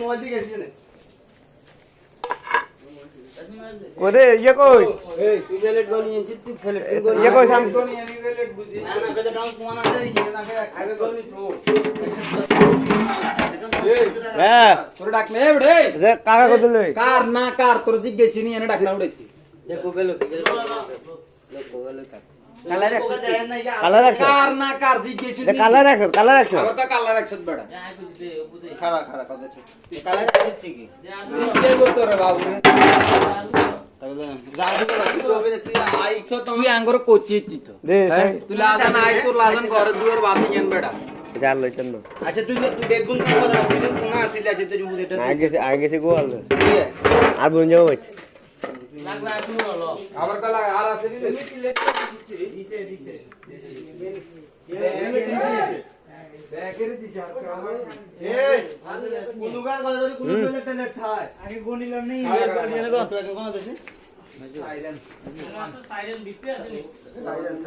Mobile দিয়ে গেছিস না ওরে ইয়ে কই? এই তুই প্লেট বানিয়েছিস তুই প্লেট ইয়ে কই সাম না না বেটা ডাউন কোন আছে এই না আগে করবি তো হ্যাঁ তোর ডাক নে বড়ে রে কাকা কত লই? কার না কার তোর জিজ্ঞেসি নি এনে ডাক না উড়েছি দেখো গেল দেখো গেল কাক কালার কার না কার জিজ্ঞেসি কালার বাবু তুই আঙ্গর তো? তুই লাজন আই তোর লাজন ঘরে দুয়ার বাতি লইতেন না আচ্ছা তুই তুই বেগুন তুই কোনা আসিলে তুই আগে আগে সে গোয়াল আর বোন যাও হচ্ছে আবার কালা আর আছে নি ব্যাগের দিছে আর কালা। এই কুলু গাল যদি কুলু গলে টেনে খায়। আগে গনিল নেই তুই কোন দেশে সাইলেন্ট। সাইলেন্স